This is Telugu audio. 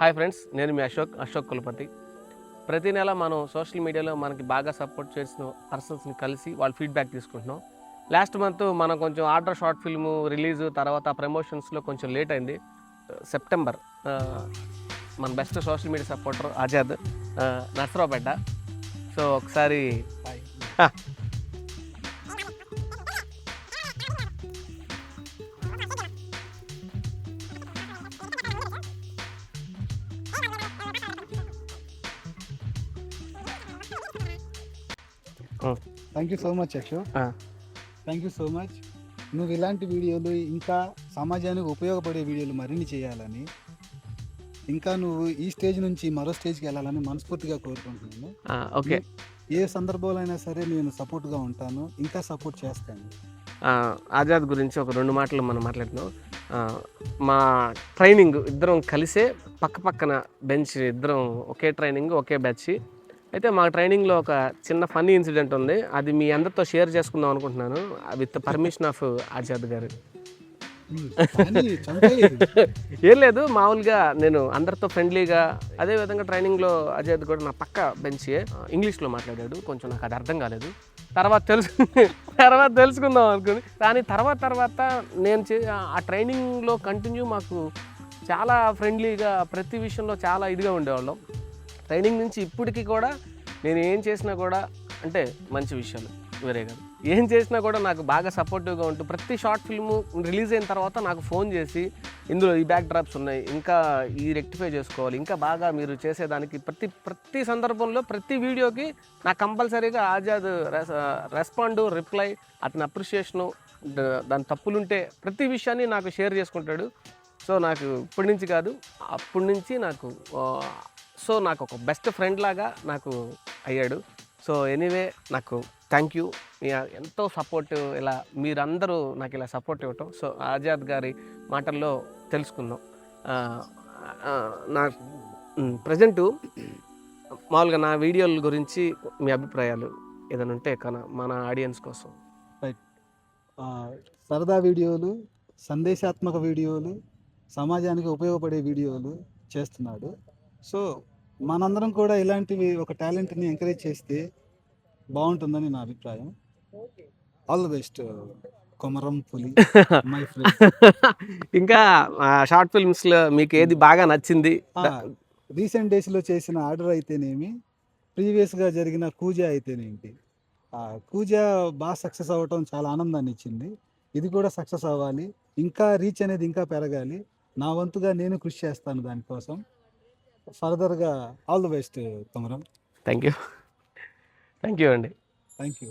హాయ్ ఫ్రెండ్స్ నేను మీ అశోక్ అశోక్ కులపతి. ప్రతి నెల మనం సోషల్ మీడియాలో మనకి బాగా సపోర్ట్ చేసిన పర్సన్స్ని కలిసి వాళ్ళ ఫీడ్బ్యాక్ తీసుకుంటున్నాం. లాస్ట్ మంత్ మనం కొంచెం ఆర్డర్ షార్ట్ ఫిల్మ్ రిలీజ్ తర్వాత ప్రమోషన్స్లో కొంచెం లేట్ అయింది. సెప్టెంబర్ మన best social media supporter Azad Narasaraopet. So ఒకసారి థ్యాంక్ యూ సో మచ్ ఆ. థ్యాంక్ యూ సో మచ్ నువ్వు ఇలాంటి వీడియోలు ఇంకా సమాజానికి ఉపయోగపడే వీడియోలు మరిన్ని చేయాలని ఇంకా నువ్వు ఈ స్టేజ్ నుంచి మరో స్టేజ్కి వెళ్ళాలని మనస్ఫూర్తిగా కోరుకుంటున్నాను. ఓకే. ఏ సందర్భంలో అయినా సరే నేను సపోర్ట్గా ఉంటాను. ఇంకా సపోర్ట్ చేస్తాను. ఆజాద్ గురించి ఒక రెండు మాటలు మనం మాట్లాడుతున్నాం. మా ట్రైనింగ్ ఇద్దరం కలిసే పక్క పక్కన బెంచ్ ఇద్దరం ఒకే ట్రైనింగ్ ఒకే బ్యాచ్. అయితే మా ట్రైనింగ్లో ఒక చిన్న ఫన్నీ ఇన్సిడెంట్ ఉంది. అది మీ అందరితో షేర్ చేసుకుందాం అనుకుంటున్నాను. విత్ పర్మిషన్ ఆఫ్ ఆజాద్ గారు. ఏం లేదు మామూలుగా నేను అందరితో ఫ్రెండ్లీగా అదే విధంగా ట్రైనింగ్లో అజయ్ కూడా నా పక్క బెంచ్ ఇంగ్లీష్లో మాట్లాడాడు. కొంచెం నాకు అది అర్థం కాలేదు. తర్వాత తెలుసు తర్వాత తెలుసుకుందాం అనుకుని కానీ తర్వాత తర్వాత నేను ఆ ట్రైనింగ్లో కంటిన్యూ మాకు చాలా ఫ్రెండ్లీగా ప్రతి విషయంలో చాలా ఇదిగా ఉండేవాళ్ళం. ట్రైనింగ్ నుంచి ఇప్పటికీ కూడా నేను ఏం చేసినా కూడా అంటే మంచి విషయాలు వేరే కాదు. ఏం చేసినా కూడా నాకు బాగా సపోర్టివ్గా ఉంటూ ప్రతి షార్ట్ ఫిల్మ్ రిలీజ్ అయిన తర్వాత నాకు ఫోన్ చేసి ఇందులో ఈ బ్యాక్ డ్రాప్స్ ఉన్నాయి ఇంకా ఈ రెక్టిఫై చేసుకోవాలి ఇంకా బాగా మీరు చేసేదానికి ప్రతి ప్రతి సందర్భంలో ప్రతి వీడియోకి నాకు కంపల్సరీగా ఆజాద్ రెస్ రెస్పాండ్ రిప్లై అతని అప్రిషియేషను దాని తప్పులుంటే ప్రతి విషయాన్ని నాకు షేర్ చేసుకుంటాడు. సో నాకు ఇప్పటి నుంచి కాదు అప్పటి నుంచి నాకు సో నాకు ఒక బెస్ట్ ఫ్రెండ్ లాగా నాకు అయ్యాడు. సో ఎనీవే నాకు థ్యాంక్ యూ మీ ఎంతో సపోర్ట్ ఇలా మీరందరూ నాకు ఇలా సపోర్ట్ ఇవ్వటం. సో ఆజాద్ గారి మాటల్లో తెలుసుకుందాం. నా ప్రజెంటు మామూలుగా నా వీడియోల గురించి మీ అభిప్రాయాలు ఏదైనా ఉంటే కన మన ఆడియన్స్ కోసం. రైట్ సరదా వీడియోలు సందేశాత్మక వీడియోలు సమాజానికి ఉపయోగపడే వీడియోలు చేస్తున్నాడు. సో మనందరం కూడా ఇలాంటివి ఒక టాలెంట్ని ఎంకరేజ్ చేస్తే బాగుంటుందని నా అభిప్రాయం. All the best Komaram Puli my friend ఇంకా షార్ట్ ఫిల్మ్స్లో మీకు ఏది బాగా నచ్చింది? రీసెంట్ డేస్లో చేసిన ఆర్డర్ అయితేనేమి ప్రీవియస్గా జరిగిన కూజా అయితేనేంటి? ఆ కూజా బాగా సక్సెస్ అవ్వటం చాలా ఆనందాన్ని ఇచ్చింది. ఇది కూడా సక్సెస్ అవ్వాలి. ఇంకా రీచ్ అనేది ఇంకా పెరగాలి. నా వంతుగా నేను కృషి చేస్తాను దానికోసం. ఫర్దర్గా all the best Komaram thank you thank you అండి. Thank you